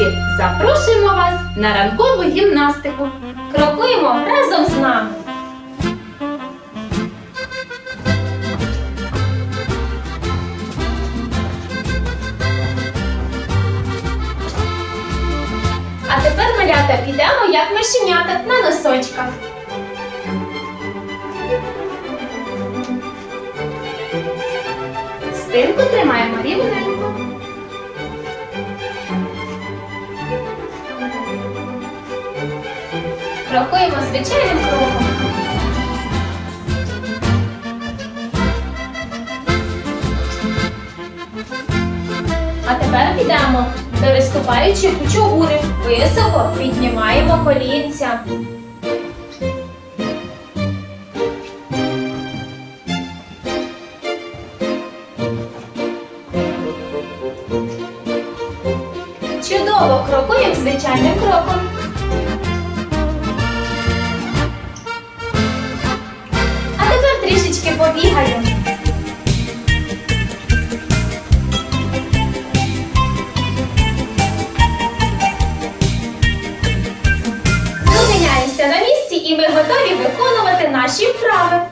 Друзі, запрошуємо вас на ранкову гімнастику. Крокуємо разом з нами. А тепер, малята, підемо як мишенята на носочках. Спинку тримаємо рівненько. Крокуємо звичайним кроком. А тепер підемо, переступаючи кучугури, високо піднімаємо колінця. Чудово крокуємо звичайним кроком. Трішечки побігаємо. Зупиняємося на місці і ми готові виконувати наші вправи.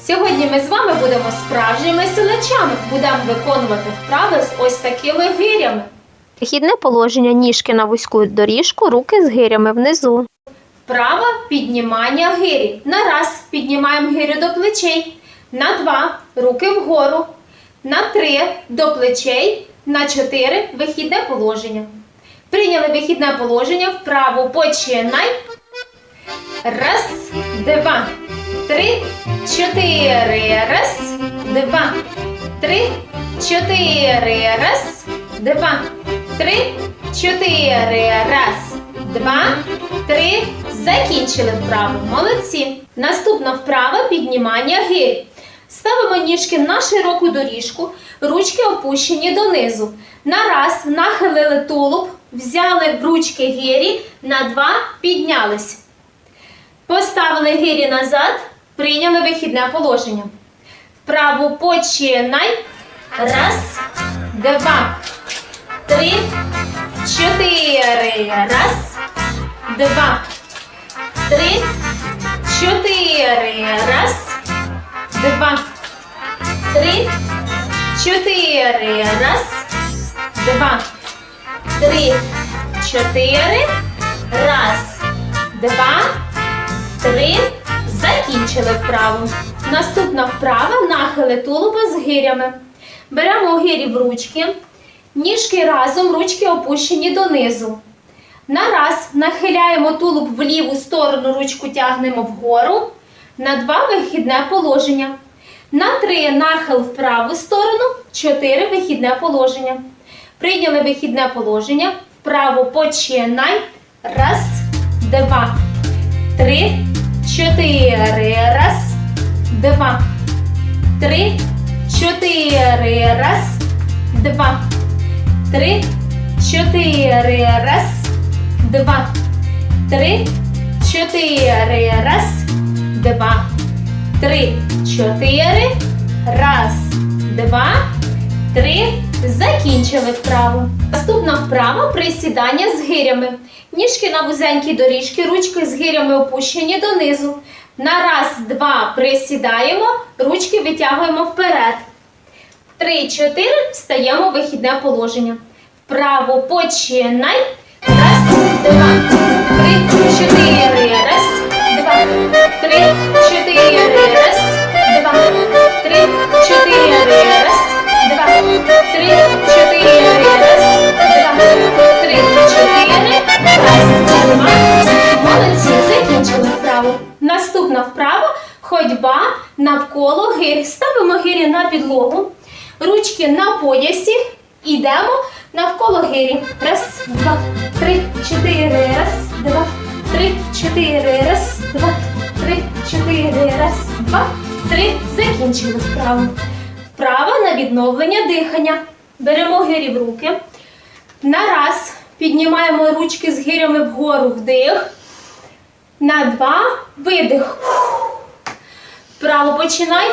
Сьогодні ми з вами будемо справжніми силачами. Будемо виконувати вправи з ось такими гирями. Вихідне положення ніжки на вузьку доріжку, руки з гирями внизу. Вправа піднімання гирі. На раз піднімаємо гирю до плечей. На два руки вгору. На три до плечей. На чотири вихідне положення. Прийняли вихідне положення. Вправо починай. Раз, два, три, чотири. Раз, два, три, чотири. Раз, два, три, чотири. Раз, два, три. Закінчили вправу. Молодці. Наступна вправа піднімання гирі. Ставимо ніжки на широку доріжку, ручки опущені донизу. На раз нахилили тулуб, взяли в ручки гирі, на два піднялись. Поставили гирі назад, прийняли вихідне положення. Вправу починай. Раз, два, три, чотири. Раз, два, три, чотири. Раз, два, три, чотири. Раз, два, три, чотири. Раз, два, три. Закінчили вправу. Наступна вправа нахили тулуба з гирями. Беремо гирі в ручки. Ніжки разом, ручки опущені донизу. На раз нахиляємо тулуб в ліву сторону, ручку тягнемо вгору. На два вихідне положення. На три нахил в праву сторону, чотири вихідне положення. Прийняли вихідне положення. Вправо починай. Раз, два, три, чотири. Раз, два, три, чотири. Раз, два, три, чотири. Раз, два, три, чотири. Раз, два, три, чотири. Раз, два, три. Закінчили вправу. Наступна вправа присідання з гирями. Ніжки на вузенькій доріжці, ручки з гирями опущені донизу. На раз, два присідаємо, ручки витягуємо вперед. Три, чотири встаємо в вихідне положення. Вправо починай. Два, три, чотири. Раз, два, три, чотири. Раз, два, три, чотири. Раз, два, три, чотири. Раз, два, три, чотири. Раз, два. Молодці, закінчили вправу. Наступна вправа ходьба навколо гирі. Ставимо гирі на підлогу. Ручки на поясі. Ідемо навколо гирі. Раз, два, три, чотири. Раз, два, три, чотири. Раз, два, три, чотири. Раз, два, три. Закінчили вправу. Вправа на відновлення дихання. Беремо гирі в руки. На раз піднімаємо ручки з гирями вгору вдих. На два видих. Вправо починай.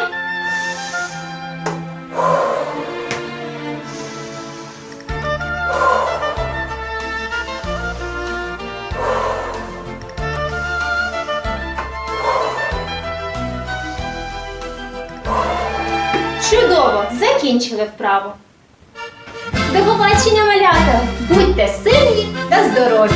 Чудово! Закінчили вправу. До побачення, малята! Будьте сильні та здорові!